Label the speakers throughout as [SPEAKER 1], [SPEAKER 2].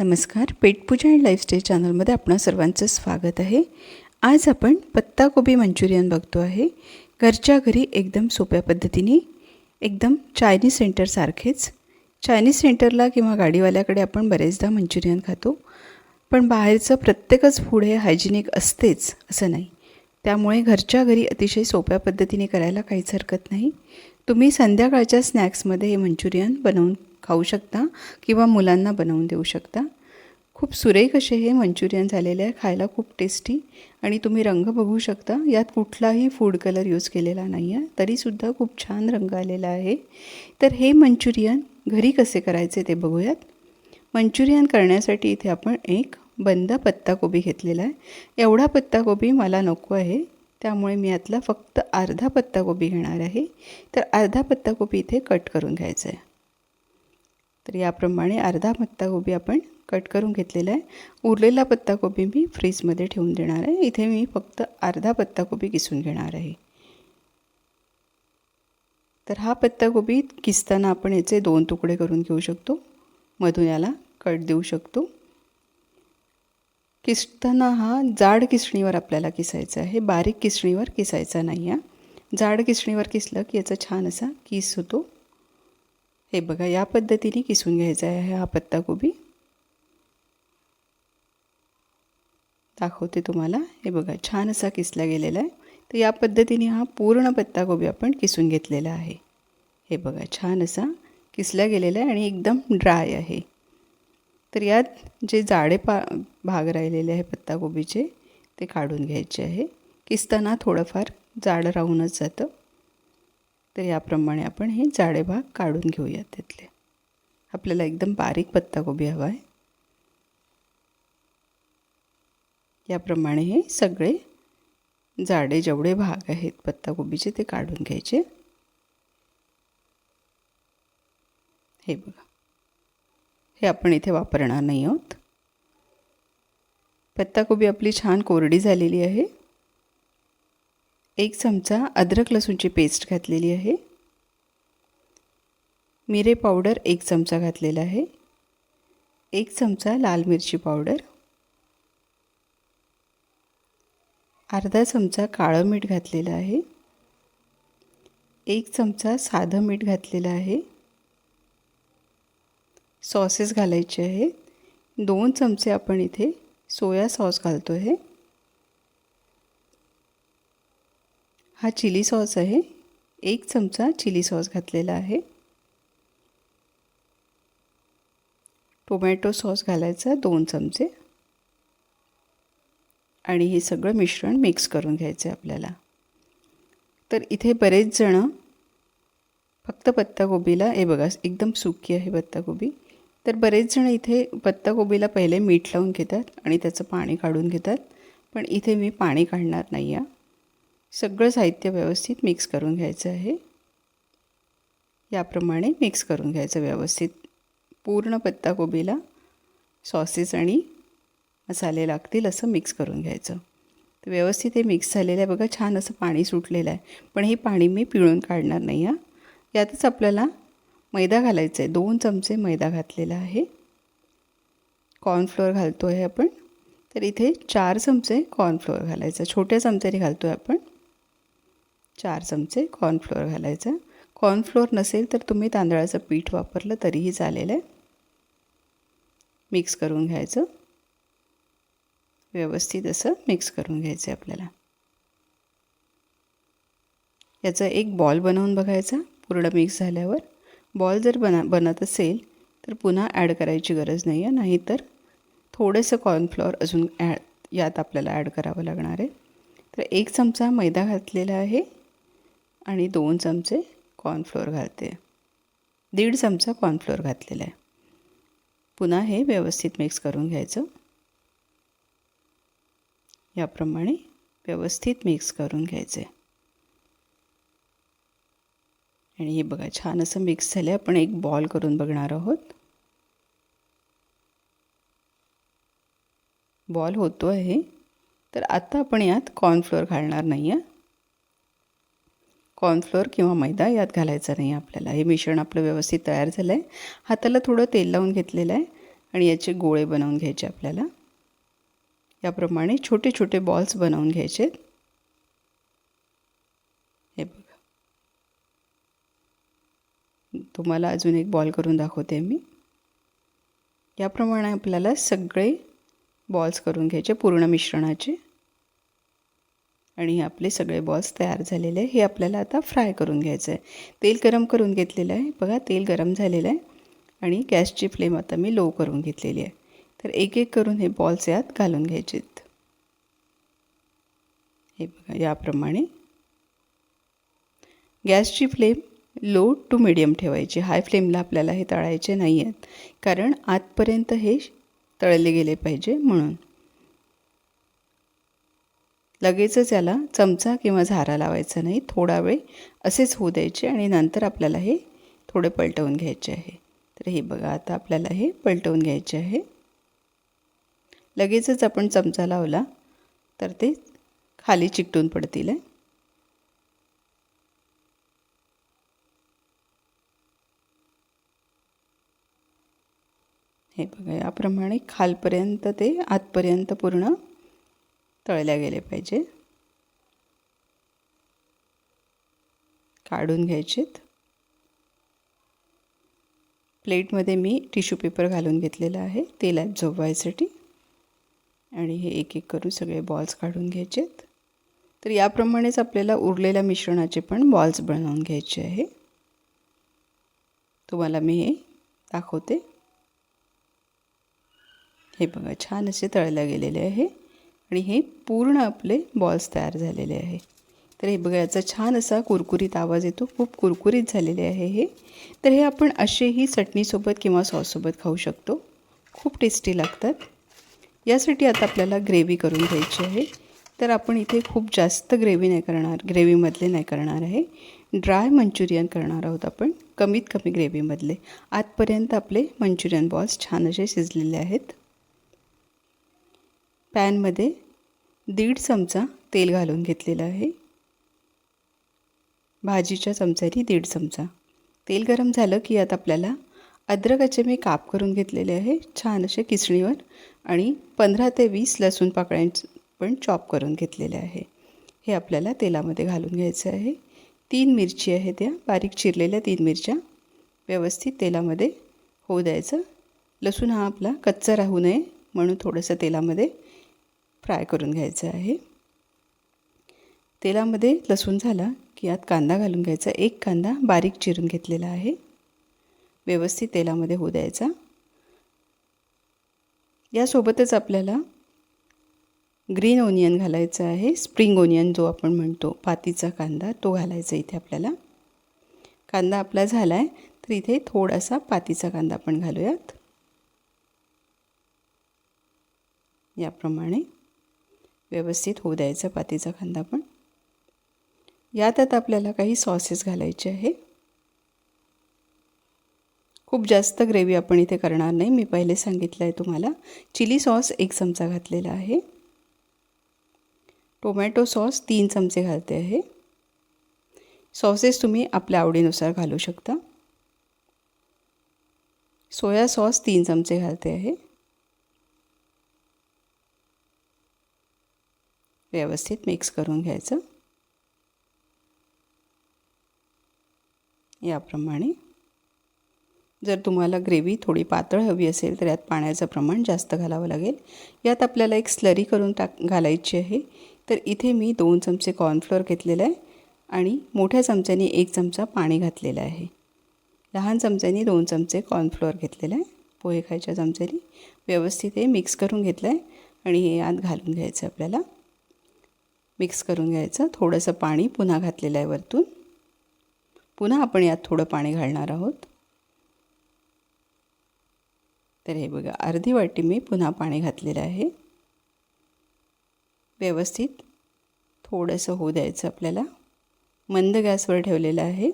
[SPEAKER 1] नमस्कार पेटपूजा and lifestyle चॅनलमध्ये आपणा सर्वांचं स्वागत आहे. आज आपण पत्ताकोबी मंचुरियन बघतो आहे. घरच्या घरी एकदम सोप्या पद्धतीने एकदम चायनीज सेंटरसारखेच चायनीज सेंटरला किंवा गाडीवाल्याकडे आपण बरेचदा मंचुरियन खातो. पण बाहेरचं प्रत्येकच फूड हे हायजिनिक असतेच असं नाही. त्यामुळे घरच्या घरी अतिशय सोप्या पद्धतीने करायला काहीच हरकत नाही. तुम्ही संध्याकाळच्या स्नॅक्समध्ये हे मंचुरियन बनवून खाऊ शकता किंवा मुलांना बनवून देऊ शकता. खूप सुरेख असे हे मंचुरियन झालेले आहे खायला खूप टेस्टी आणि तुम्ही रंग बघू शकता यात कुठलाही फूड कलर यूज केलेला नाही आहे तरीसुद्धा खूप छान रंग आलेला आहे. तर हे मंचुरियन घरी कसे करायचे ते बघूयात. मंचुरियन करण्यासाठी इथे आपण एक बंद पत्ताकोबी घेतलेला आहे. एवढा पत्ताकोबी मला नको आहे त्यामुळे मी यातला फक्त अर्धा पत्ताकोबी घेणार आहे. तर अर्धा पत्ताकोबी इथे कट करून घ्यायचा आहे तर याप्रमाणे अर्धा पत्ताकोबी आपण कट करून घेतलेला आहे. उरलेला पत्ताकोबी मी फ्रीजमध्ये ठेवून देणार आहे. इथे मी फक्त अर्धा पत्ताकोबी किसून घेणार आहे. तर हा पत्ताकोबी किसताना आपण याचे दोन तुकडे करून घेऊ शकतो. मधून याला कट देऊ शकतो. किसताना हा जाड किसणीवर आपल्याला किसायचा आहे. बारीक किसणीवर किसायचा नाही आहे जाड किसणीवर किसलं की याचा छान असा किस होतो. हे बघा या पद्धतीने किसून घ्यायचा आहे हा पत्ताकोबी दाखवते तुम्हाला. हे बघा छान असा किसला गेलेला आहे. तर या पद्धतीने हा पूर्ण पत्ताकोबी आपण किसून घेतलेला आहे. हे बघा छान असा किसला गेलेला आहे आणि एकदम ड्राय आहे. तर यात जे जाडे पा भाग राहिलेले आहे पत्ताकोबीचे ते काढून घ्यायचे आहे. किसताना थोडंफार जाड राहूनच जातं. तर याप्रमाणे आपण हे जाडे भाग काढून घेऊयात त्यातले. आपल्याला एकदम बारीक पत्ताकोबी हवा आहे. याप्रमाणे हे सगळे जाडे जेवढे भाग आहेत पत्ताकोबीचे ते काढून घ्यायचे. हे बघा. हे आपण इथे वापरणार नाही आहोत. पत्ताकोबी आपली छान कोरडी झालेली आहे. एक चमचा अद्रक लसूणची पेस्ट घातलेली आहे. मिरे पावडर एक चमचा घातलेला आहे. एक चमचा लाल मिरची पावडर. अर्धा चमचा काळं मीठ घातलेलं आहे. एक चमचा साधं मीठ घातलेलं आहे. सॉसेस घालायचे आहेत. दोन चमचे आपण इथे सोया सॉस घालतो आहे हा चिली सॉस आहे. एक चमचा चिली सॉस घातलेला आहे. टोमॅटो सॉस घालायचा दोन चमचे. आणि हे सगळं मिश्रण मिक्स करून घ्यायचं आहे आपल्याला. तर इथे बरेच जणं फक्त पत्ताकोबीला हे बघा एकदम सुकी आहे पत्ताकोबी. तर बरेच जण इथे पत्ताकोबीला पहिले मीठ लावून घेतात आणि त्याचं पाणी काढून घेतात. पण इथे मी पाणी काढणार नाही आहे सगळं साहित्य व्यवस्थित मिक्स करून घ्यायचं आहे. याप्रमाणे मिक्स करून घ्यायचं व्यवस्थित. पूर्ण पत्ताकोबीला सॉसेस आणि मसाले लागतील असं मिक्स करून घ्यायचं. तर व्यवस्थित हे मिक्स झालेलं आहे. बघा छान असं पाणी सुटलेलं आहे. पण हे पाणी मी पिळून काढणार नाही आहे यातच आपल्याला मैदा घालायचा आहे. दोन चमचे मैदा घातलेला आहे. कॉर्नफ्लोअर घालतो आहे आपण. तर इथे चार चमचे कॉर्नफ्लोअर घालायचं. छोट्या चमच्याने घालतो आहे आपण. चार चमचे कॉर्नफ्लोअर घालायचं. कॉर्नफ्लोअर नसेल तर तुम्ही तांदळाचं पीठ वापरलं तरीही चालेल. आहे मिक्स करून घ्यायचं. व्यवस्थित असं मिक्स करून घ्यायचं आहे आपल्याला. याचा एक बॉल बनवून बघायचा पूर्ण मिक्स झाल्यावर. बॉल जर बना बनत असेल तर पुन्हा ॲड करायची गरज नाही आहे नाहीतर थोडंसं कॉर्नफ्लॉवर अजून ॲड यात आपल्याला ॲड करावं लागणार आहे. तर एक चमचा मैदा घातलेला आहे. आणि दोन चमचे कॉर्नफ्लोअर घालते. दीड चमचा कॉर्नफ्लोअर घातलेला आहे. पुन्हा हे व्यवस्थित मिक्स करून घ्यायचं. याप्रमाणे व्यवस्थित मिक्स करून घ्यायचे. आणि हे बघा छान असं मिक्स झालं आपण एक बॉल करून बघणार आहोत. बॉल होतो आहे तर आता आपण यात कॉर्नफ्लोअर घालणार नाही आहे कॉर्नफ्लोअर किंवा मैदा यात घालायचा नाही आपल्याला. हे मिश्रण आपलं व्यवस्थित तयार झालं आहे हाताला थोडं तेल लावून घेतलेलं आहे आणि याचे गोळे बनवून घ्यायचे आपल्याला. याप्रमाणे छोटे छोटे बॉल्स बनवून घ्यायचे. हे बघा. तुम्हाला अजून एक बॉल करून दाखवते मी. याप्रमाणे आपल्याला सगळे बॉल्स करून घ्यायचे पूर्ण मिश्रणाचे. आणि हे आपले सगळे बॉल्स तयार झालेले आहे. हे आपल्याला आता फ्राय करून घ्यायचं आहे तेल गरम करून घेतलेलं आहे. बघा तेल गरम झालेलं आहे. आणि गॅसची फ्लेम आता मी लो करून घेतलेली आहे. तर एक एक करून हे बॉल्स यात घालून घ्यायचेत. हे बघा याप्रमाणे. गॅसची फ्लेम लो टू मिडियम ठेवायची. हाय फ्लेमला आपल्याला हे तळायचे नाही आहेत कारण आतपर्यंत हे तळले गेले पाहिजे म्हणून. लगेचच याला चमचा किंवा झारा लावायचा नाही थोडा वेळ असेच होऊ द्यायचे आणि नंतर आपल्याला हे थोडे पलटवून घ्यायचे आहे. तर हे बघा आता आपल्याला हे पलटवून घ्यायचे आहे. लगेचच आपण चमचा लावला तर ते खाली चिकटून पडतील आहे हे बघा याप्रमाणे खालपर्यंत ते आतपर्यंत पूर्ण तळल्या गेले पाहिजे. काढून घ्यायचेत. प्लेटमध्ये मी टिश्यू पेपर घालून घेतलेला आहे तेलात झोपवायसाठी आणि हे एक एक करून सगळे बॉल्स काढून घ्यायचेत. तर याप्रमाणेच आपल्याला उरलेल्या मिश्रणाचे पण बॉल्स बनवून घ्यायचे आहे. तुम्हाला मी हे दाखवते. हे बघा छान असे तळल्या गेलेले आहे. आणि हे पूर्ण आपले बॉल्स तयार झालेले आहे. तर हे बघा याचा छान असा कुरकुरीत आवाज येतो. खूप कुरकुरीत झालेले आहे हे. तर हे आपण असेही चटणीसोबत किंवा सॉससोबत खाऊ शकतो. खूप टेस्टी लागतात. यासाठी आता आपल्याला ग्रेव्ही करून घ्यायची आहे. तर आपण इथे खूप जास्त ग्रेव्ही नाही करणार ग्रेव्हीमधले नाही करणार आहे. ड्राय मंचुरियन करणार आहोत आपण. कमीत कमी ग्रेव्हीमधले आजपर्यंत आपले मंचुरियन बॉल्स छान असे शिजलेले आहेत. पॅनमध्ये दीड चमचा तेल घालून घेतलेलं आहे. भाजीच्या चमच्यानी दीड चमचा. तेल गरम झालं की यात आपल्याला अद्रकाचे मी काप करून घेतलेले आहे. छान असे किसणीवर आणि पंधरा ते वीस लसूण पाकळ्यांचं पण चॉप करून घेतलेले आहे. हे आपल्याला तेलामध्ये घालून घ्यायचं आहे. तीन मिरची आहे त्या. बारीक चिरलेल्या तीन मिरच्या व्यवस्थित तेलामध्ये होऊ द्यायचं. लसूण हा आपला कच्चा राहू नये म्हणून थोडंसं तेलामध्ये फ्राय करून घ्यायचं आहे. तेलामध्ये लसूण झाला की यात कांदा घालून घ्यायचा. एक कांदा बारीक चिरून घेतलेला आहे. व्यवस्थित तेलामध्ये होऊ द्यायचा. यासोबतच आपल्याला ग्रीन ओनियन घालायचं आहे. स्प्रिंग ओनियन जो आपण म्हणतो पातीचा कांदा तो घालायचा इथे आपल्याला. कांदा आपला झाला आहे तर इथे थोडासा पातीचा कांदा आपण घालूयात. याप्रमाणे व्यवस्थित होऊ द्यायचा पातीचा खांदा पण. यात आता आपल्याला काही सॉसेस घालायचे आहे. खूप जास्त ग्रेव्ही आपण इथे करणार नाही. मी पहिले सांगितलं आहे तुम्हाला. चिली सॉस एक चमचा घातलेला आहे. टोमॅटो सॉस तीन चमचे घालते आहे. सॉसेस तुम्ही आपल्या आवडीनुसार घालू शकता. सोया सॉस तीन चमचे घालते आहे. व्यवस्थित मिक्स करून घ्यायचं. याप्रमाणे. जर तुम्हाला ग्रेव्ही थोडी पातळ हवी असेल तर यात पाण्याचं प्रमाण जास्त घालावं लागेल. यात आपल्याला एक स्लरी करून टाक घालायची आहे. तर इथे मी दोन चमचे कॉर्नफ्लोअर घेतलेलं आहे आणि मोठ्या चमच्याने एक चमचा पाणी घातलेलं आहे. लहान चमच्याने दोन चमचे कॉर्नफ्लोअर घेतलेलं आहे. पोहे खायच्या चमच्याने व्यवस्थित हे मिक्स करून घेतलं आहे आणि हे यात घालून घ्यायचं आपल्याला. मिक्स करून घ्यायचं. थोडंसं पाणी पुन्हा घातलेलं आहे वरतून. पुन्हा आपण यात थोडं पाणी घालणार आहोत. तर हे बघा अर्धी वाटी मी पुन्हा पाणी घातलेलं आहे. व्यवस्थित थोडंसं होऊ द्यायचं आपल्याला. मंद गॅसवर ठेवलेलं आहे.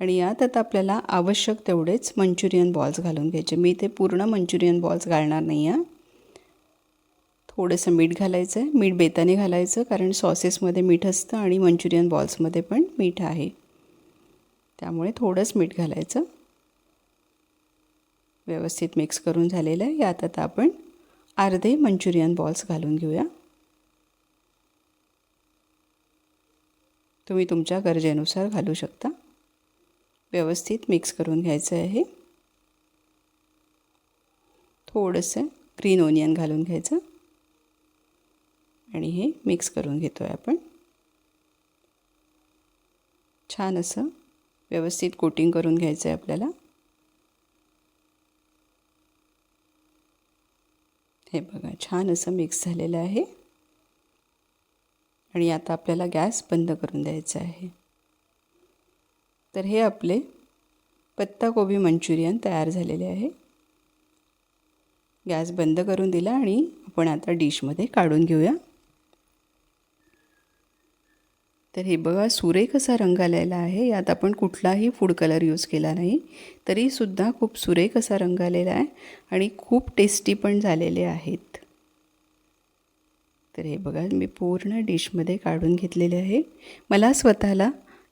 [SPEAKER 1] आणि यात आता आपल्याला आवश्यक तेवढेच मंचुरियन बॉल्स घालून घ्यायचे. मी ते पूर्ण मंचुरियन बॉल्स घालणार नाही आहे थोडंसं मीठ घालायचं आहे. मीठ बेताने घालायचं कारण सॉसेसमध्ये मीठ असतं आणि मंचुरियन बॉल्समध्ये पण मीठ आहे. त्यामुळे थोडंच मीठ घालायचं. व्यवस्थित मिक्स करून झालेलं आहे. यात आता आपण अर्धे मंचुरियन बॉल्स घालून घेऊया. तुम्ही तुमच्या गरजेनुसार घालू शकता. व्यवस्थित मिक्स करून घ्यायचं आहे. थोडंसं ग्रीन ओनियन घालून घ्यायचं. आणि हे मिक्स करून घेतो आहे आपण. छान असं व्यवस्थित कोटिंग करून घ्यायचं आहे आपल्याला. हे बघा छान असं मिक्स झालेलं आहे. आणि आता आपल्याला गॅस बंद करून द्यायचा आहे. तर हे आपले पत्ताकोबी मंचुरियन तयार झालेले आहे. गॅस बंद करून दिला आणि आपण आता डिशमध्ये काढून घेऊया. तर हे बघा सुरेख असा रंग आलेला आहे यात आपण कुठलाही फूड कलर यूज केला नाही तरीसुद्धा खूप सुरेख असा रंग आलेला आहे आणि खूप टेस्टी पण झालेले आहेत. तर हे बघा मी पूर्ण डिशमध्ये काढून घेतलेले आहे. मला स्वतःला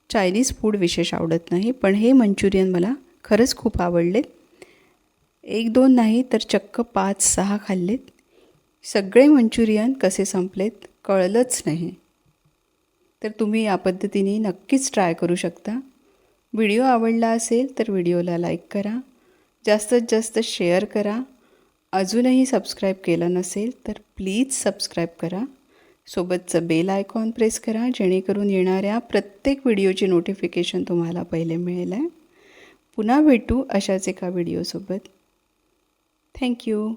[SPEAKER 1] चायनीज फूड विशेष आवडत नाही पण हे मंचुरियन मला खरंच खूप आवडलेत. एक दोन नाही तर चक्क पाच सहा खाल्लेत. सगळे मंचुरियन कसे संपलेत कळलंच नाही. तर तुम्ही या पद्धतीने नक्कीच ट्राय करू शकता. व्हिडिओ आवडला असेल तर व्हिडिओला लाईक करा. जास्तीत जास्त शेअर करा. अजूनही सबस्क्राईब केलं नसेल तर प्लीज सबस्क्राईब करा. सोबतचं बेल आयकॉन प्रेस करा जेणेकरून येणाऱ्या प्रत्येक व्हिडिओची नोटिफिकेशन तुम्हाला पहिले मिळेल. आहे पुन्हा भेटू अशाच एका व्हिडिओसोबत थँक्यू